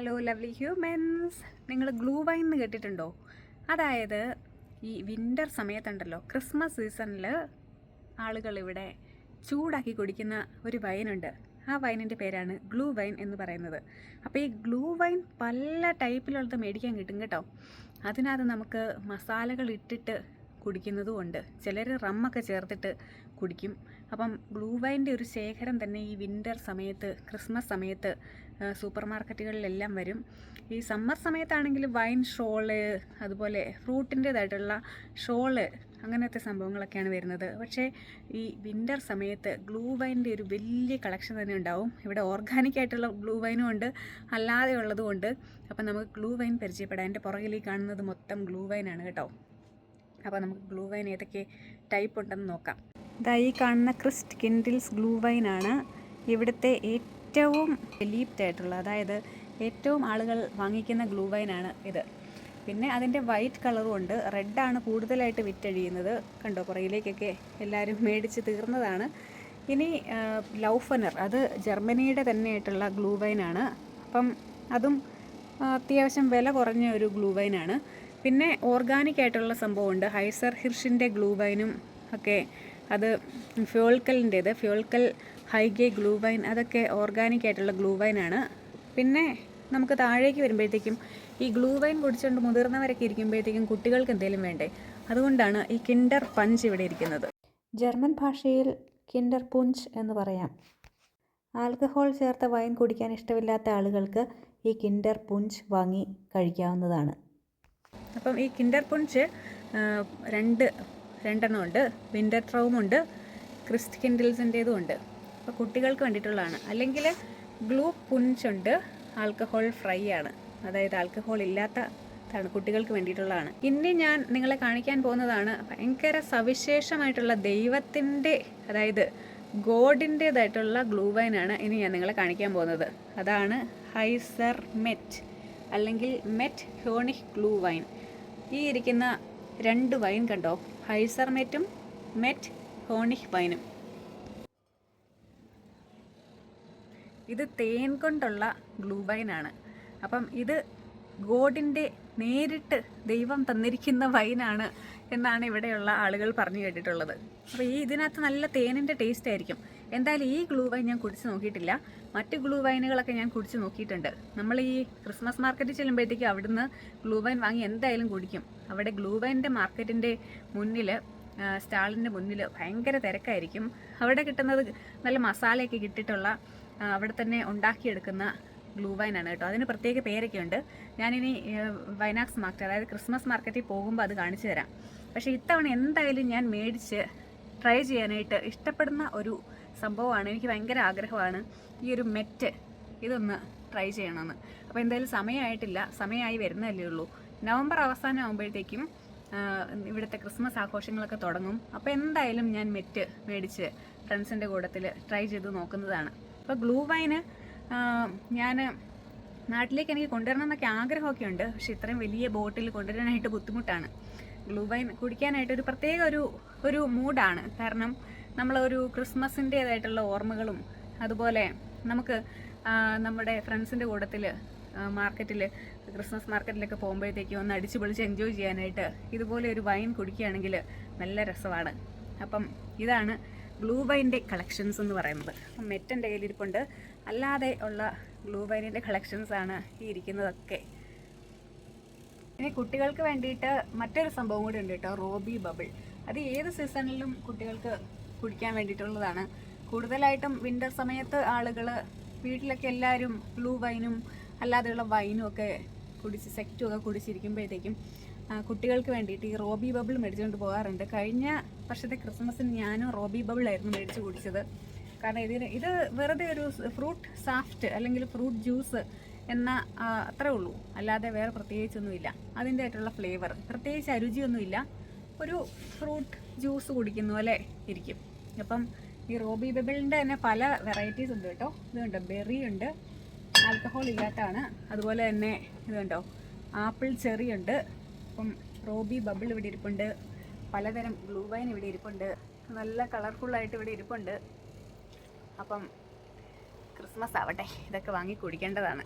Hello lovely humans നിങ്ങൾ glue wine എന്ന് കേട്ടിട്ടുണ്ടോ? അതായത് ഈ വിന്റർ സമയത്തുണ്ടല്ലോ ക്രിസ്മസ് സീസണിൽ ആളുകൾ ഇവിടെ ചൂടാക്കി കുടിക്കുന്ന ഒരു വൈനുണ്ട് ആ വൈനിന്റെ പേരാണ് ഗ്ലൂ വൈൻ എന്ന് പറയുന്നത്. അപ്പോൾ ഈ ഗ്ലൂ വൈൻ പല ടൈപ്പിലുള്ളത് മേടിക്കാൻ കിട്ടും കേട്ടോ. അതിനകത്ത് നമുക്ക് മസാലകൾ ഇട്ടിട്ട് കുടിക്കുന്നതും ഉണ്ട്. ചിലർ റമ്മൊക്കെ ചേർത്തിട്ട് കുടിക്കും. അപ്പം ബ്ലൂ വൈന്റെ ഒരു ശേഖരം തന്നെ ഈ വിന്റർ സമയത്ത് ക്രിസ്മസ് സമയത്ത് സൂപ്പർ മാർക്കറ്റുകളിലെല്ലാം വരും. ഈ സമ്മർ സമയത്താണെങ്കിൽ വൈൻ ഷോൾ അതുപോലെ ഫ്രൂട്ടിന്റേതായിട്ടുള്ള ഷോൾ അങ്ങനത്തെ സംഭവങ്ങളൊക്കെയാണ് വരുന്നത്. പക്ഷേ ഈ വിന്റർ സമയത്ത് ഗ്ലൂ വൈന്റെ ഒരു വലിയ കളക്ഷൻ തന്നെ ഉണ്ടാവും. ഇവിടെ ഓർഗാനിക് ആയിട്ടുള്ള ഗ്ലൂ വൈനും ഉണ്ട് അല്ലാതെ ഉള്ളതും ഉണ്ട്. അപ്പം നമുക്ക് ഗ്ലൂ വൈൻ പരിചയപ്പെടാം. എന്റെ പുറകിൽ കാണുന്നത് മൊത്തം ഗ്ലൂ വൈനാണ് കേട്ടോ. അപ്പോൾ നമുക്ക് ഗ്ലൂ വൈൻ ഏതൊക്കെ ടൈപ്പ് ഉണ്ടെന്ന് നോക്കാം. ഇതാ ഈ കാണുന്ന ക്രിസ്റ്റ് കിൻഡിൽസ് ഗ്ലൂ ആണ് ഇവിടുത്തെ ഏറ്റവും ലീപ്റ്റ് ആയിട്ടുള്ള അതായത് ഏറ്റവും ആളുകൾ വാങ്ങിക്കുന്ന ഗ്ലൂ ആണ് ഇത്. പിന്നെ അതിന്റെ വൈറ്റ് കളറും ഉണ്ട്. റെഡാണ് കൂടുതലായിട്ട് വിറ്റഴിയുന്നത്. കണ്ടോ പുറയിലേക്കൊക്കെ എല്ലാവരും മേടിച്ച് തീർന്നതാണ്. ഇനി ലൗഫനർ. അത് ജർമ്മനിയുടെ തന്നെയായിട്ടുള്ള ഗ്ലൂ ആണ് അപ്പം അതും അത്യാവശ്യം വില കുറഞ്ഞ ഒരു ഗ്ലൂ ആണ് പിന്നെ ഓർഗാനിക് ആയിട്ടുള്ള സംഭവമുണ്ട്. ഹൈസർ ഹിർഷിന്റെ ഗ്ലൂ വൈനും ഒക്കെ അത് ഫ്യോൾക്കലിന്റേത് ഫ്യോൾക്കൽ ഹൈഗെ ഗ്ലൂവൈൻ അതൊക്കെ ഓർഗാനിക് ആയിട്ടുള്ള ഗ്ലൂവൈനാണ് പിന്നെ നമുക്ക് താഴേക്ക് വരുമ്പോഴത്തേക്കും ഈ ഗ്ലൂവൈൻ കുടിച്ചുകൊണ്ട് മുതിർന്നവരൊക്കെ ഇരിക്കുമ്പോഴത്തേക്കും കുട്ടികൾക്ക് എന്തെങ്കിലും വേണ്ടേ? അതുകൊണ്ടാണ് ഈ കിൻഡർ പഞ്ച് ഇവിടെ ഇരിക്കുന്നത്. ജർമ്മൻ ഭാഷയിൽ കിൻഡർ പുഞ്ച് എന്ന് പറയാം. ആൽക്കഹോൾ ചേർത്ത വൈൻ കുടിക്കാൻ ഇഷ്ടമില്ലാത്ത ആളുകൾക്ക് ഈ കിൻഡർ പുഞ്ച് വാങ്ങി കഴിക്കാവുന്നതാണ്. അപ്പം ഈ കിൻഡർ പുഞ്ച് രണ്ട് രണ്ടെണ്ണം ഉണ്ട്. വിന്റർ ട്രൗമുണ്ട് ക്രിസ്റ്റ് കിൻഡിൽസിന്റേതും ഉണ്ട്. അപ്പോൾ കുട്ടികൾക്ക് വേണ്ടിയിട്ടുള്ളതാണ്. അല്ലെങ്കിൽ ഗ്ലൂ പുഞ്ച് ഉണ്ട്. ആൽക്കഹോൾ ഫ്രൈ ആണ്. അതായത് ആൽക്കഹോൾ ഇല്ലാത്ത ാണ് കുട്ടികൾക്ക് വേണ്ടിയിട്ടുള്ളതാണ്. ഇനി ഞാൻ നിങ്ങളെ കാണിക്കാൻ പോകുന്നതാണ് ഭയങ്കര സവിശേഷമായിട്ടുള്ള ദൈവത്തിന്റെ അതായത് ഗോഡിന്റേതായിട്ടുള്ള ഗ്ലൂ വൈനാണ് ഇനി ഞാൻ നിങ്ങളെ കാണിക്കാൻ പോകുന്നത്. അതാണ് ഹൈസർ മെറ്റ് അല്ലെങ്കിൽ മെറ്റ് ഹ്യോണിക് ഗ്ലൂ വൈൻ ഈ ഇരിക്കുന്ന രണ്ട് വൈൻ കണ്ടോ? ഹൈസർ മെറ്റും മെറ്റ് ഹോണിക് വൈനും. ഇത് തേൻ കൊണ്ടുള്ള ഗ്ലൂ വൈനാണ്. അപ്പം ഇത് ഗോഡിന്റെ നേരിട്ട് ദൈവം തന്നിരിക്കുന്ന വൈനാണ് എന്നാണ് ഇവിടെയുള്ള ആളുകൾ പറഞ്ഞു കേട്ടിട്ടുള്ളത്. അപ്പോൾ ഈ ഇതിനകത്ത് നല്ല തേനിന്റെ ടേസ്റ്റ് ആയിരിക്കും. എന്തായാലും ഈ ഗ്ലൂ വൈൻ ഞാൻ കുടിച്ച് നോക്കിയിട്ടില്ല. മറ്റ് ഗ്ലൂ വൈനുകളൊക്കെ ഞാൻ കുടിച്ച് നോക്കിയിട്ടുണ്ട്. നമ്മൾ ഈ ക്രിസ്മസ് മാർക്കറ്റിൽ ചെല്ലുമ്പോഴത്തേക്കും അവിടുന്ന് ഗ്ലൂ വൈൻ വാങ്ങി എന്തായാലും കുടിക്കും. അവിടെ ഗ്ലൂ വൈന്റെ മാർക്കറ്റിന്റെ മുന്നിൽ സ്റ്റാളിന്റെ മുന്നിൽ ഭയങ്കര തിരക്കായിരിക്കും. അവിടെ കിട്ടുന്നത് നല്ല മസാലയൊക്കെ കിട്ടിയിട്ടുള്ള അവിടെ തന്നെ ഉണ്ടാക്കിയെടുക്കുന്ന ഗ്ലൂ ആണ് കേട്ടോ. അതിന് പ്രത്യേക പേരൊക്കെ ഉണ്ട് ഞാനിനി വൈനാക്സ് മാർക്കറ്റ് അതായത് ക്രിസ്മസ് മാർക്കറ്റിൽ പോകുമ്പോൾ അത് കാണിച്ചു തരാം. പക്ഷേ ഇത്തവണ എന്തായാലും ഞാൻ മേടിച്ച് ട്രൈ ചെയ്യാനായിട്ട് ഇഷ്ടപ്പെടുന്ന ഒരു സംഭവമാണ്. എനിക്ക് ഭയങ്കര ആഗ്രഹമാണ് ഈ ഒരു മെറ്റ് ഇതൊന്ന് ട്രൈ ചെയ്യണമെന്ന്. അപ്പോൾ എന്തായാലും സമയമായിട്ടില്ല. സമയമായി വരുന്നതല്ലേ ഉള്ളൂ. നവംബർ അവസാനം ആകുമ്പോഴത്തേക്കും ഇവിടുത്തെ ക്രിസ്മസ് ആഘോഷങ്ങളൊക്കെ തുടങ്ങും. അപ്പോൾ എന്തായാലും ഞാൻ മെറ്റ് മേടിച്ച് ഫ്രണ്ട്സിന്റെ കൂട്ടത്തിൽ ട്രൈ ചെയ്ത് നോക്കുന്നതാണ്. അപ്പോൾ ഗ്ലൂ വൈന് ഞാൻ നാട്ടിലേക്ക് എനിക്ക് കൊണ്ടുവരണം എന്നൊക്കെ ആഗ്രഹമൊക്കെ ഉണ്ട്. പക്ഷെ ഇത്രയും വലിയ ബോട്ടിൽ കൊണ്ടുവരാനായിട്ട് ബുദ്ധിമുട്ടാണ്. ഗ്ലൂ വൈൻ കുടിക്കാനായിട്ട് ഒരു പ്രത്യേക ഒരു ഒരു മൂഡാണ്. കാരണം നമ്മളൊരു ക്രിസ്മസിന്റേതായിട്ടുള്ള ഓർമ്മകളും അതുപോലെ നമുക്ക് നമ്മുടെ ഫ്രണ്ട്സിന്റെ കൂട്ടത്തിൽ മാർക്കറ്റിൽ ക്രിസ്മസ് മാർക്കറ്റിലൊക്കെ പോകുമ്പോഴത്തേക്കും ഒന്ന് അടിച്ചു പൊളിച്ച് എൻജോയ് ചെയ്യാനായിട്ട് ഇതുപോലെ ഒരു വൈൻ കുടിക്കുകയാണെങ്കിൽ നല്ല രസമാണ്. അപ്പം ഇതാണ് ഗ്ലൂ വൈന്റെ കളക്ഷൻസ് എന്ന് പറയുന്നത്. അപ്പം മെറ്റന്റെ കയ്യിലിരിപ്പുണ്ട്. അല്ലാതെ ഉള്ള ഗ്ലൂ വൈനിന്റെ കളക്ഷൻസ് ആണ് ഈ ഇരിക്കുന്നതൊക്കെ. ഇനി കുട്ടികൾക്ക് വേണ്ടിയിട്ട് മറ്റൊരു സംഭവം കൂടി ഉണ്ട് കേട്ടോ റോബി ബബിൾ. അത് ഏത് സീസണിലും കുട്ടികൾക്ക് കുടിക്കാൻ വേണ്ടിയിട്ടുള്ളതാണ്. കൂടുതലായിട്ടും വിന്റർ സമയത്ത് ആളുകൾ വീട്ടിലൊക്കെ എല്ലാവരും ബ്ലൂ വൈനും അല്ലാതെയുള്ള വൈനും ഒക്കെ കുടിച്ച് സെക്റ്റും ഒക്കെ കുടിച്ചിരിക്കുമ്പോഴത്തേക്കും കുട്ടികൾക്ക് വേണ്ടിയിട്ട് ഈ റോബി ബബിൾ മേടിച്ചുകൊണ്ട് പോകാറുണ്ട്. കഴിഞ്ഞ വർഷത്തെ ക്രിസ്മസിന് ഞാനും റോബി ബബിളായിരുന്നു മേടിച്ച് കുടിച്ചത്. കാരണം ഇതിന് ഇത് വെറുതെ ഒരു ഫ്രൂട്ട് സാഫ്റ്റ് അല്ലെങ്കിൽ ഫ്രൂട്ട് ജ്യൂസ് എന്ന അത്രേ ഉള്ളൂ. അല്ലാതെ വേറെ പ്രത്യേകിച്ചൊന്നുമില്ല. അതിന്റെ ആയിട്ടുള്ള ഫ്ലേവർ. പ്രത്യേകിച്ച് അരുചിയൊന്നുമില്ല. ഒരു ഫ്രൂട്ട് ജ്യൂസ് കുടിക്കുന്ന പോലെ ഇരിക്കും. അപ്പം ഈ റോബി ബബിളിന്റെ തന്നെ പല വെറൈറ്റീസ് ഉണ്ട് കേട്ടോ. ഇതുണ്ട് ബെറി ഉണ്ട്. ആൽക്കഹോൾ ഇല്ലാത്തതാണ്. അതുപോലെ തന്നെ ഇതുണ്ടോ ആപ്പിൾ ചെറി ഉണ്ട്. അപ്പം റോബി ബബിൾ ഇവിടെ ഇരിപ്പുണ്ട്. പലതരം ബ്ലൂ വൈൻ ഇവിടെ ഇരിപ്പുണ്ട്. നല്ല കളർഫുള്ളായിട്ട് ഇവിടെ ഇരിപ്പുണ്ട്. അപ്പം ക്രിസ്മസ് ആവട്ടെ. ഇതൊക്കെ വാങ്ങി കുടിക്കേണ്ടതാണ്.